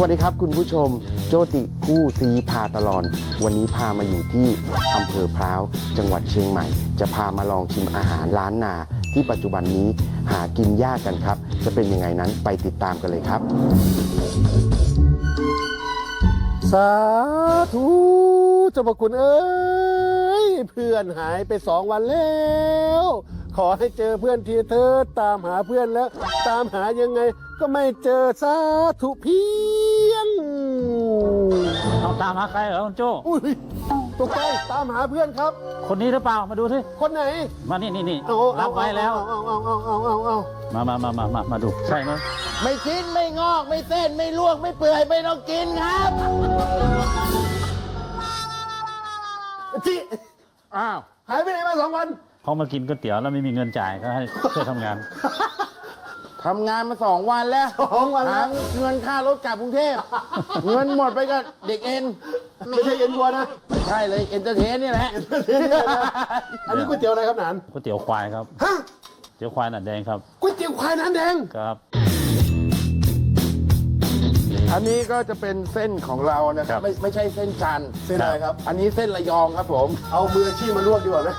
วัสดีครับคุณผู้ชม โจติผู้ซีพาตลอน วันนี้พามาอยู่ที่อำเภอพร้าว จังหวัดเชียงใหม่ จะพามาลองชิมอาหารร้านนา ที่ปัจจุบันนี้หากินยากกันครับ จะเป็นยังไงนั้นไปติดตามกันเลยครับ สาธุเจ้าพระคุณเอ้ย เพื่อนหายไปสองวันแล้ว ขอให้เจอเพื่อนทีเธอตามหาเพื่อนแล้ว ตามหายังไงก็ไม่เจอสาธุพียงเอา ตามหาใครเหรอคุณโจ้อุ้ยตกใจตามหาเพื่อนครับ คนนี้หรือเปล่ามาดูสิคนไหนมานี่นี่นี่เอาเอารับไว้แล้ว เอาเอาเอาเอาเอาเอามามามามามามาดูใช่ไหมไม่ชิ้นไม่งอกไม่เส้นไม่ลวกไม่เปื่อยไม่ต้องกินครับจิอ้าวหายไปไหนมาสองวัน เขามากินก๋วยเตี๋ยวแล้วไม่มีเงินจ่ายก็ให้ช่วยทำงาน ทำงานมาสองวันแล้วสองวันหาแล้วเงินค่ารถกลับกรุงเทพ เงินหมดไปกับเด็กเอ็น ไม่ใช่เย็นวัวนะไม่ใช่เลยเอนเตอร์เทนนี่แหละ อันนี้ก๋วยเตี๋ยวอะไรครับหนานก๋วยเตี๋ยวควายครับฮะเตี๋ยวควายหนาแดงครับก๋วยเตี๋ยวควายน้ำแดงครับ อันนี้ก็จะเป็นเส้นของเรานะคครัรับบ ไม่ไม่ใช่เส้นจันทร์เส้นอะไรครับ อันนี้เส้นระยองครับผม เอามืออาชีพมาลวกดีกว่าไหม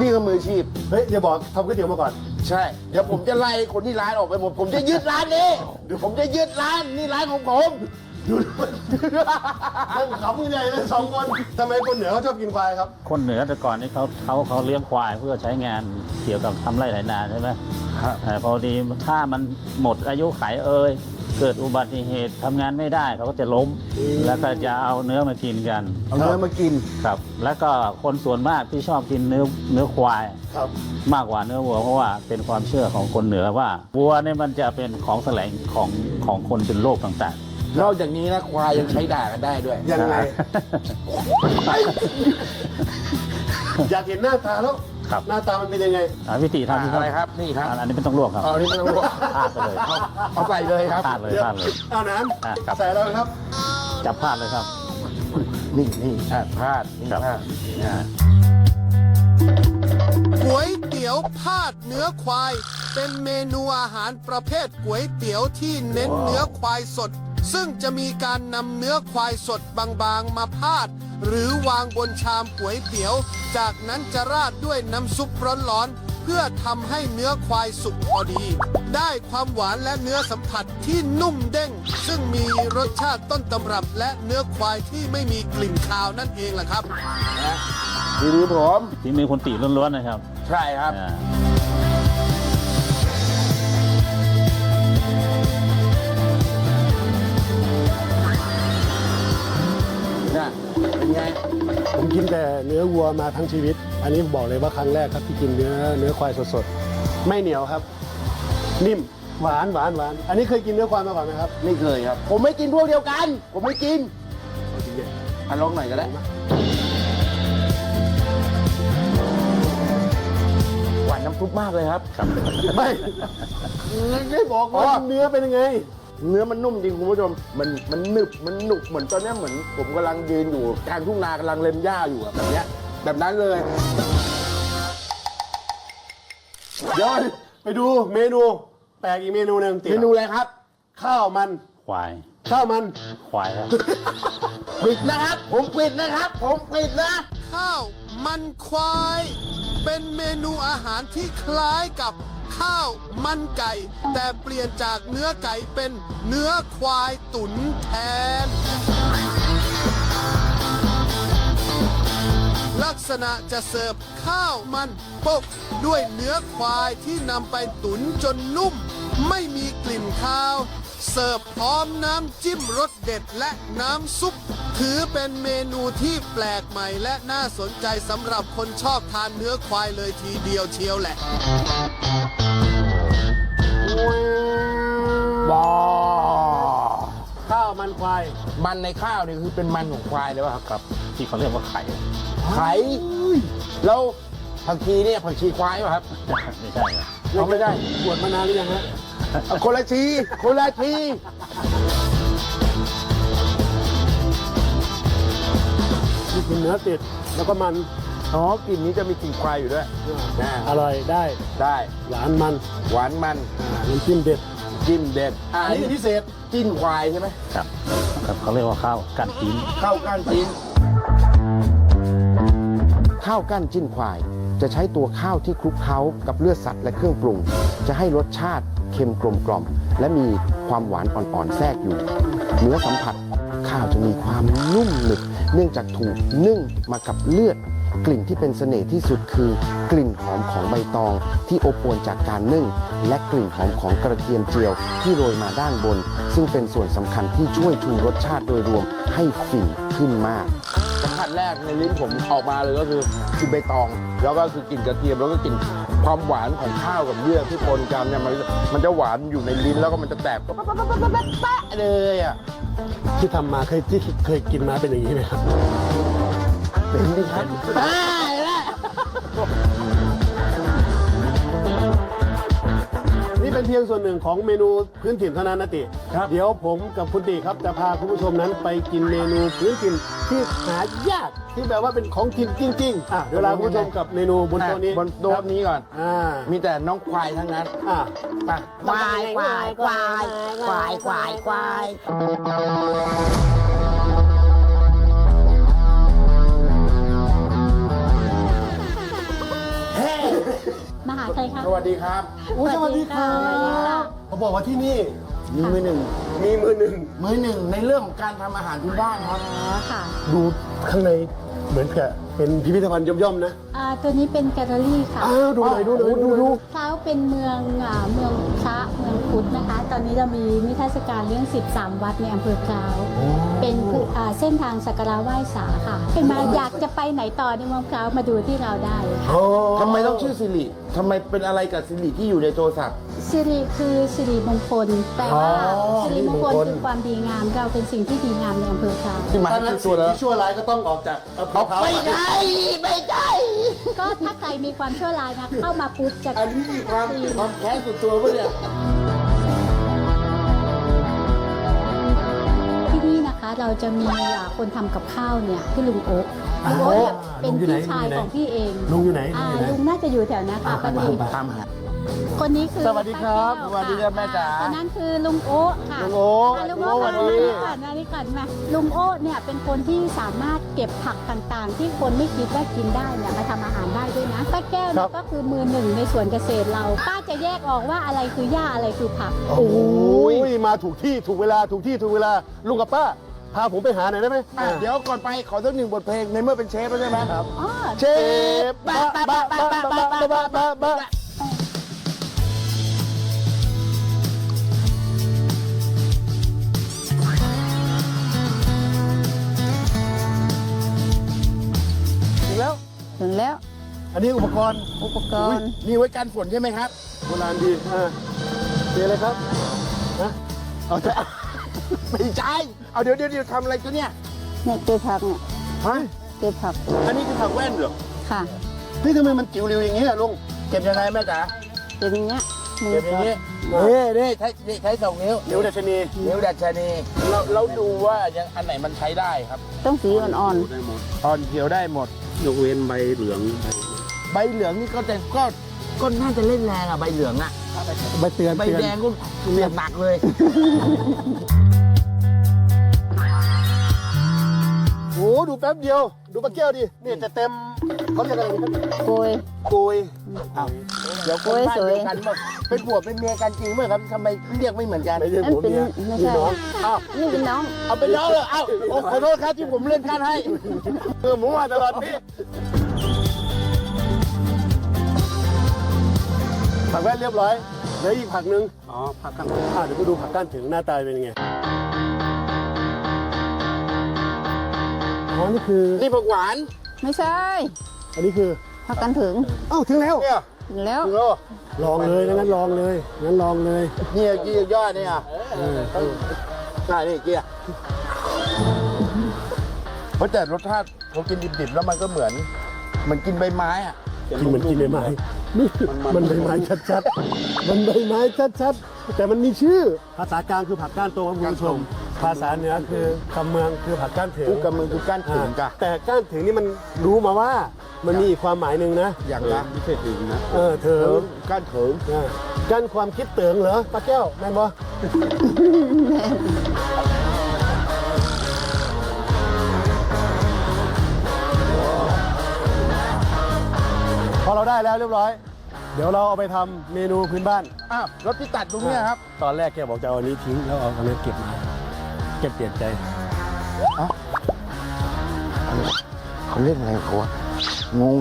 นี่ก็มืออาชีพ เฮ้ยอย่าบอกทำก๋วยเตี๋ยวมาก่อน ใช่ เดี๋ยวผมจะไล่คนที่ร้านออกไปหมด ผมจะยึดร้านนี้เดี๋ยวผมจะยึดร้านนี่ร้านของผมนั่งขำกันใหญ่เลยสองคนทำไมคนเหนือเขาชอบกินควายครับคนเหนือแต่ก่อนนี่เขาเขาเขาเลี้ยงควายเพื่อใช้งานเกี่ยวกับทำไร่ไถนาใช่ไหมครับแต่พอดีถ้ามันหมดอายุไขเอ่ย เกิดอุบัติเหตุทำงานไม่ได้เขาก็จะล้ม แล้วก็จะเอาเนื้อมากินกันเอาเนื้อมากินครับ แล้วก็คนส่วนมากที่ชอบกินเนื้อเนื้อควายครับมากกว่าเนื้อวัวเพราะว่าเป็นความเชื่อของคนเหนือว่าวัวเนี่ยมันจะเป็นของแสลงของของคนเป็นโรคต่างนอกจากนี้นะควายยังใช้ด่ากันได้ด้วยๆยังไงนะอยากเห็นหน้าตาแล้ว ครับหน้าตามันเป็นยังไงอ่าวิธีทำที่อะไรครับนี่ครับอ่าอันนี้ไม่ต้องลวกครับ เอาอันนี้ไม่ต้องลวกพาดไปเลย เอาเอาใส่เลยครับพาดเลยเดี๋ยวพาดเลยเอาน้อะครับำใส่แล้วครับ จับพาดเลยครับ นี่นี่อะพลาดนี่ครับพลาดอะก๋วยเตี๋ยวพาดเนื้อควาย เป็นเมนูอาหารประเภทก๋วยเตี๋ยวที่เน้นเนื้อควายสด ซึ่งจะมีการนำเนื้อควายสดบางๆ มาพาด หรือวางบนชามก๋วยเตี๋ยว จากนั้นจะราดด้วยน้ำซุปร้อนๆเพื่อทำให้เนื้อควายสุกพอดี ได้ความหวานและเนื้อสัมผัสที่นุ่มเด้ง ซึ่งมีรสชาติต้นตำรับและเนื้อควายที่ไม่มีกลิ่นคาวนั่นเองล่ะครับทีนี้ผมที่มีคนตีล้วนๆนะครับ ใช่ครับ อ่า นไงผมกินแต่เนื้อวัวมาทั้งชีวิต อันนี้บอกเลยว่าครั้งแรกครับที่กินเนื้อเนื้อควายสดๆ ไม่เหนียวครับ นิ่มหวานหวานหวาน อันนี้เคยกินเนื้อควายมาก่อนไหมครับ ไม่เคยครับ ผมไม่กินพวกเดียวกัน ผมไม่กินเอาจริงเนี่ยอะลองหน่อยก็ได้หวานน้ำซุปมากเลยครับครับไม่ ไม่บอกว่าอ๋อเนื้อเป็นยังไง เนื้อมันนุ่มจริงคุณผู้ชม มันมันหนึบมันหนุบเหมือนตอนเนี้ยเหมือน ผมกำลังยืนอยู่กลางทุ่งนากำลังเล็มหญ้าอยู่อะแบบเนี้ยแบบนั้นเลยเดี๋ยวไปดูเมนูแปลกอีกเมนูหนึ่งติดเมนูอะไรครับ ข้าวมัน ควาย ข้าวมัน ควายครับ ปิดนะครับ ผมปิดนะครับ ผมปิดนะ ข้าวมันควาย เป็นเมนูอาหารที่คล้ายกับ ข้าวมันไก่ แต่เปลี่ยนจากเนื้อไก่เป็นเนื้อควายตุ๋นแทน ลักษณะจะเสิร์ฟข้าวมันปกด้วยเนื้อควายที่นำไปตุ๋นจนนุ่ม ไม่มีกลิ่นคาว เสิร์ฟพร้อมน้ำจิ้มรสเด็ดและน้ำซุป ถือเป็นเมนูที่แปลกใหม่และน่าสนใจสำหรับคนชอบทานเนื้อควายเลยทีเดียวเชียวแหละบอข้าวมันควาย มันในข้าวนี่คือเป็นมันของควายเลยป่ะครับครับ ที่เขาเรียกว่าไข่ ไข่ แล้วผักชีเนี่ยผักชีควายป่ะครับ ไม่ใช่ครับเอาไม่ได้บวชมานานหรือยังฮะเอา คนละชีคนละชีมีกลิ่นเนื้อติดแล้วก็มันอ๋อกลิ่นนี้จะมีกลิ่นควายอยู่ด้วยอร่อยได้ได้หวานมันหวานมันอ่าน้ำจิ้มเด็ดจิ้มเด็ดอ่าอันนี้พิเศษจิ้นควายใช่ไหมครับครับเขาเรียกว่าข้าวกันจิ้นข้าวก้านจิ้นข้าวก้านจิ้นควาย จะใช้ตัวข้าวที่คลุกเคล้ากับเลือดสัตว์และเครื่องปรุง จะให้รสชาติเค็มกลมกล่อม และมีความหวานอ่อนๆแทรกอยู่ เนื้อสัมผัสข้าวจะมีความนุ่มหนึบเนื่องจากถูกนึ่งมากับเลือด กลิ่นที่เป็นเสน่ห์ที่สุดคือกลิ่นหอมของใบตองที่อบอวลจากการนึ่ง และกลิ่นหอมของกระเทียมเจียวที่โรยมาด้านบน ซึ่งเป็นส่วนสำคัญที่ช่วยชูรสชาติโดยรวมให้ฝิ่นขึ้นมาก สัมผัสแรกในลิ้นผมออกมาเลยก็คือกลิ่นใบตอง แล้วก็คือกลิ่นกระเทียมแล้วก็กลิ่นความหวานของข้าวกับเลือดที่ปนกันเนี่ยมันมันจะหวานอยู่ในลิ้นแล้วก็มันจะแตกปั๊บปั๊บปั๊บปั๊บปั๊บปั๊บเลยอะที่ทำมาเคยที่เคยกินมาเป็นอย่างนี้ไหมครับเป็นไหมครับตายแล้ว เพียงส่วนหนึ่งของเมนูพื้นถิ่นเท่านั้นนะติครับ เดี๋ยวผมกับคุณติครับจะพาคุณผู้ชมนั้นไปกินเมนูพื้นถิ่นที่หายากที่แบบว่าเป็นของกินจริงๆอะเดี๋ยวลาคุณผู้ชมกับเมนูบนโต๊ะนี้บนโต๊ะนี้ก่อน อ่ามีแต่น้องควายทั้งนั้นอ่าไปควายควายควายควายควายควาย วัสดีครับโอ้ยสวัสดีค่ะสวัสดีค่ะเขาบอกว่าที่นี่มีมือหนึ่งมีมือหนึ่งมือหนึ่งในเรื่องของการทำอาหารพื้นบ้านครับอ๋อค่ะ ดูข้างในเหมือนกับ เป็นพิพิธภัณฑ์ย่อมๆนะ อ่าตัวนี้เป็นแกลเลอรี่ค่ะอ้าวดูหน่อยดูหน่อยดูดูเช้าเป็นเมืองอ่าเมืองพระเมืองพุทธนะคะ ตอนนี้เรามีนิทรรศการเรื่อง 13 วัดในอำเภอพร้าวเป็นคืออ่าเส้นทางสักการะไหว้สาค่ะ เป็นมาอยากจะไปไหนต่อในเมืองพร้าวมาดูที่เราได้ค่ะทำไมต้องชื่อสิริทำไมเป็นอะไรกับสิริที่อยู่ในโทรศัพท์ สิริคือสิริมงคลแปลว่าอ๋อสิริมงคลสิริมงคล คือความดีงามเราเป็นสิ่งที่ดีงามในอำเภอพร้าวที่หมายถ้างั้นถึงสิ่ตัวงแล้วที่ชั่วร้ายก็ต้องออกจากอำเภอพร้าวไม่ใช่ไม่ใช่ ก็ถ้าใครมีความชั่วร้ายนะเข้ามาปุ๊บจะอันนี้มีความความแค้นส่วนตัวปะเนี่ย ที่นี่นะคะเราจะมีอ่าคนทำกับข้าวเนี่ยพี่ลุงโอ๊กลุงโอ๊กเนี่ยเป็นพี่ชายของพี่เองลุงอยู่ไหนอ่าลุงอยู่ไหนลุงน่าจะอยู่แถวนะคะปานีตามหา คนนี้คือสวัสดีครับป้าแก้สวัสดีครับแม่จ๋าคนนั้นคือลุงโอ๊กค่ะลุงโอ๊กอ่าลุงลุโอ๊งกโอ๊กสวัสดีก่อนนะนี่ก่อนมาลุงโอ๊กเนี่ยเป็นคนที่สามารถเก็บผักต่างๆ ที่คนไม่คิดว่ากินได้เนี่ยมาทำอาหารได้ด้วยนะป้าแก้วเนี่ยก็คือมือหนึ่งในสวนเกษตรเรา ป้าจะแยกออกว่าอะไรคือหญ้าอะไรคือผัก โอ้ยมาถูกที่ถูกเวลาถูกที่ถูกเวลาลุงกับป้าพาผมไปหาหน่อยได้ไหมอะเดี๋ยวก่อนไปขอสักหนึ่งบทเพลงในเมื่อเป็นเชฟแล้วใช่ไหมครับอ๋อเชฟบ้าบ้าบ้าบ้าบ้าบ้าบ้า แล้ว อันนี้อุปกรณ์อุปกรณ์มีไว้กันฝนใช่ไหมครับโบราณดีอ่าเจอเลยครับนะเอาแต่ไม่ใช่เอาเดี๋ยวเดี๋ยวเดี๋ยวทำอะไรกันเนี่ยเนี่ยเก็บผักเนี่ยฮะเก็บผัก อันนี้คือผักแว่นเหรอค่ะนี่ทำไมมันจิ๋วเร็วอย่างนี้อะลุงเก็บยังไงแม่จ๋าเก็บอย่างเงี้ยมือเก็บอย่างนี้นี่นี่ใช้นี่ใช้สองนิ้วเดี๋ยวดัชนีนิ้วดัชนีเราเราดูว่ายังอันไหนมันใช้ได้ครับ ต้องสีอ่อนอ่อนเขียวได้หมด ยกเว้นใบเหลืองใบเหลืองนี่ก็แต่ก็ก็น่าจะเล่นแรงอะใบเหลืองอะใบเตือนใบเตือนแดงก็เรียบหนักเลย โอ้ดูแป๊บเดียว ดูปลาแก้วดินี่จะเต็มเขาเรียกอะไรนะครับๆโกยกุยอ้าวเดี๋ยวคนบ้านสวยเดียวกันหมดเป็นผัวเป็นเมียกันจริงไหมครับทำไมเรียกไม่เหมือนกันไม่ใช่นั่นผัวเป็นเมียไม่พี่ใช่น้องอ้าวนี่เป็นน้องเอาเป็นน้องเลยเอ้าโอ้ขอโทษครับที่ผมเล่นกันให้เออผมว่าตลอดนี่ผักแว่นเรียบร้อยเหลืออีกผักหนึ่งอ๋อผักก้านอ่าเดี๋ยวมาดูผักก้านถึงหน้าตาเป็นยังไงอ๋อนี่คือนี่ผักหวานไม่ใช่ อันนี้คือผักกันถึงเอ้าถึงแล้วเนี่ย ถึงแล้วถึงแล้วลองเลยงั้นลองเลยงั้นลองเลยเนี่ยกี่ยอดเนี่ยเออเออน่านี่เกียร์เพราะแต่รสชาติเรากินดิบๆแล้วมันก็เหมือนเหมันกินใบไม้อะกินเหมือนกินใบไม้นี่มันใบไม้ชัดๆมันใบไม้ชัดๆแต่มันมีชื่อภาษากลางคือผักก้านโตครับคุณผู้ชม ภาษาเหนือคือกำเมืองคือผักก้านถึงกูกำมือกูก้านถึงกะ แต่ก้านถึงนี่มันรู้มาว่ามันมีอีกความหมายหนึ่งนะ อย่างละไม่ใช่ถึงนะเออเถิเถิงงก้านเถิงอ่ากั้นความคิดเติงเหรอป้าแก้วแม่นบ่พอเราได้แล้วเรียบร้อย เดี๋ยวเราเอาไปทำเมนูพื้นบ้าน อ้าวรถที่ตัดตรงเนี้ยครับ ตอนแรกแกบอกจะเอาอันนี้ทิ้งแล้วเอาอันนี้เก็บมา แกเปลี่ยนใจเขาเล่นอะไรของเขาวะงง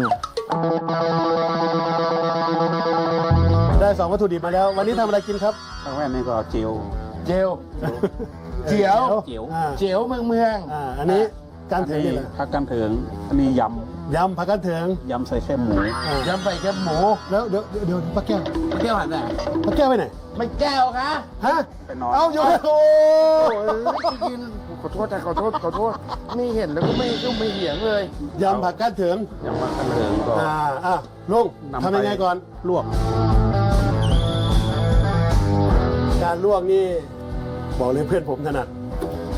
ได้สองวัตถุดิบมาแล้ว วันนี้ทำอะไรกินครับข้างแรกนี่ก็เจียว เจลเจียวเจียว อ่าเจียวเมืองเมืองอ่าอันนี้การอันเถิงนี้นี่แหละ ผักกันเถิงอันนี้ย ยำผักกันเถิงำยำใส่แค่หมูอ่ายำใส่แคบหมู แล้วเดี๋ยวเดี๋ยวเดี๋ยวป้าแก้วเที่ยวหันน่ะป้าแก้วไปไหนไม่แก้วคะฮะไปนอนเอาอยู่โอ้กินขอโทษแต่ขอโทษขอโทษไม่เห็นแล้วก็ไม่ก็ไม่เหียงเลยยำผักกันเถิงยำผักกันเถิงก็อ่าอะลุงนำไปทำยังไงก่อนลวก การลวกนี่บอกเลยเพื่อนผมถนัด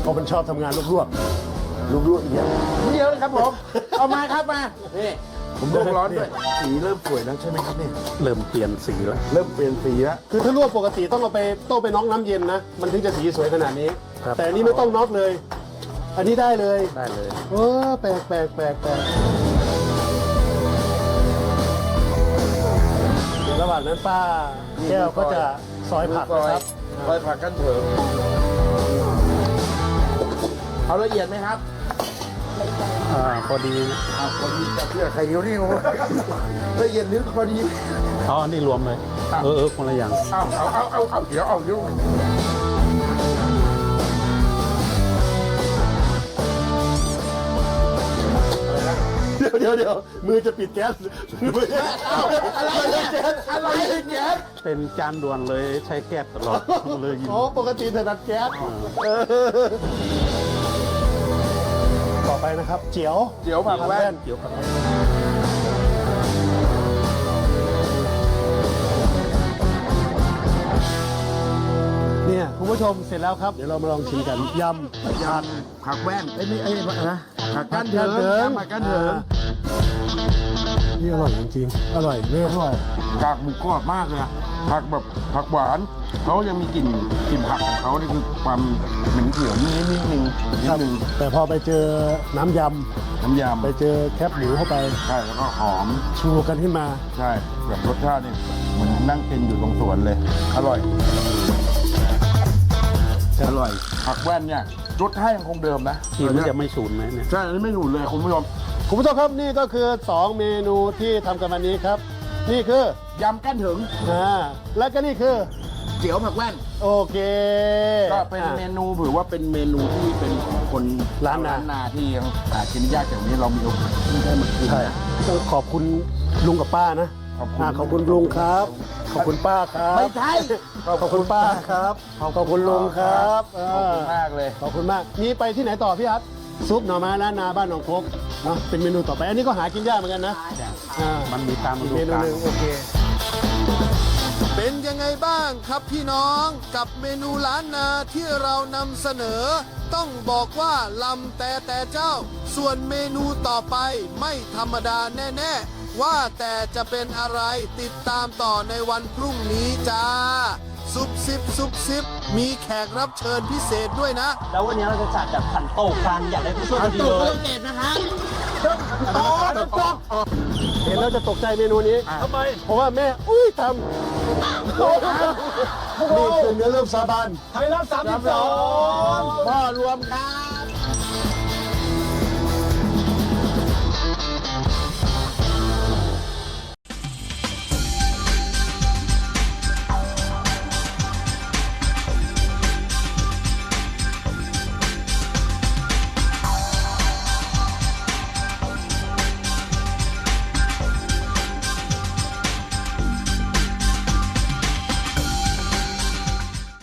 เพราะมันชอบทำงานลวก ลูกลวกเยอะเยอะครับผมเอามาครับมานี่ผมลงร้อนด้วยสีเริ่มสวยแล้วใช่ไหมครับเนี่ยเริ่มเปลี่ยนสีแล้ว เริ่มเปลี่ยนสีแล้วๆคือถ้าลวกปกติต้องเอาไปต้มไปน็อกน้ำเย็นนะ มันถึงจะสีสวยขนาดนี้ ครับ แต่อันนี้ไม่ต้องน็อกเลย อันนี้ได้เลยได้เลย เออแปลกแปลกแปลกแปลกระหว่างนั้นป้าแก้วก็จะซอยผักนะครับ ซอยผักกันเถอะ เอาละเอียดไหมครับอ่าพอดีเอาพอดีจะเพื่อใครเดียวนี่โอ้ยละเอียดหรือพอดี อ๋ออันนี้รวมเลย เออเออคนละอย่าง เอาเอาเอาเอาเอาเดี๋ยวเอาเดี๋ยวเดี๋ยวเดี๋ยวเดี๋ยวมือจะปิดแก๊สมืออะไรเนี่ยอะไรเนี่ยเป็นจานด่วนเลยใช้แก๊สตลอดเลยยินอ๋อปกติถนัดแก๊สเออต่อ ไปนะครับ เจียวเดี๋ยวผักแว่น เจียวผักแว่นเนี่ยคุณผู้ชมเสร็จแล้วครับ เดี๋ยวเรามาลองชิมกันยำยำผักแว่นไอ้ยนี่ไอ้ยนะผักกันเถิงผักกันเถิงยำผักกันเถิง นี่อร่อยจริงๆ อร่อยแม่อร่อยกากหมูกรอบมากเลยอะผักแบบผักหวานเขายังมีกลิ่นกลิ่นผักของเขานี่คือความเหม็นเขียวนิดนิดนึงนิดนึงแต่พอไปเจอน้ำยน้ำยำไปเจอแคบหมูเข้าไปำใช่แล้วก็หอม ชูกันขึ้นมา ใช่แบบรสชาตินี่เหมือนนั่งกินอยู่ตรงสวนเลย อร่อยอร่อยผักแว่นเนี่ยรสชาติยังคงเดิมนะชีมันจะไม่สูญไหมเนี่ย ใช่อันนี้ไม่หนุนเลยคุณผู้ชม คุณผู้ชมครับนี่ก็คือ 2 เมนูที่ทำกันวันนี้ครับ นี่คือยำกั้นถึงอ่าและก็นี่คือ เจียวผักแว่น โอเคก็เป็นเมนูถือว่าเป็นเมนูที่เป็นของคนล้านนา นาที่ยังหากินยากแต่วันนี้เรามีโอกาสที่ได้มากิน ใช่นะต้องขอบคุณลุงกับป้านะขอบคุณาขอบคุณลุงครับ ขอบคุณป้าครับไม่ใช่ขอบคุณป้าครับขอบคุณลุงครับขอบคุณมากเลย ขอบคุณมากนี่ไปที่ไหนต่อพี่อัด ซุปหน่อไม้ล้านนาบ้านหนองคกเนาะเป็นเมนูต่อไป อันนี้ก็หากินยากเหมือนกันนะอ่ามันมีตามฤอีกดูเมนูกาหลนึ่งโอเค เป็นยังไงบ้างครับพี่น้องกับเมนูล้านนาที่เรานำเสนอ ต้องบอกว่าลำแต่แต่เจ้า ส่วนเมนูต่อไปไม่ธรรมดาแน่ๆ ว่าแต่จะเป็นอะไรติดตามต่อในวันพรุ่งนี้จ้า ซุปซิปซุปซิปมีแขกรับเชิญพิเศษด้วยนะ แล้ววันนี้เราจะจัดแบบขันโตกกันอยากได้ผู้ช่วยกันดีเลย โอ้ตกเห็นแล้วจะตกใจเมนูนี้ทำไม เพราะว่าแม่ อุ้ยทำนี่คือเนื้อเริ่มสาบานไทยรัฐสามสิบสองพ่อรวมครับ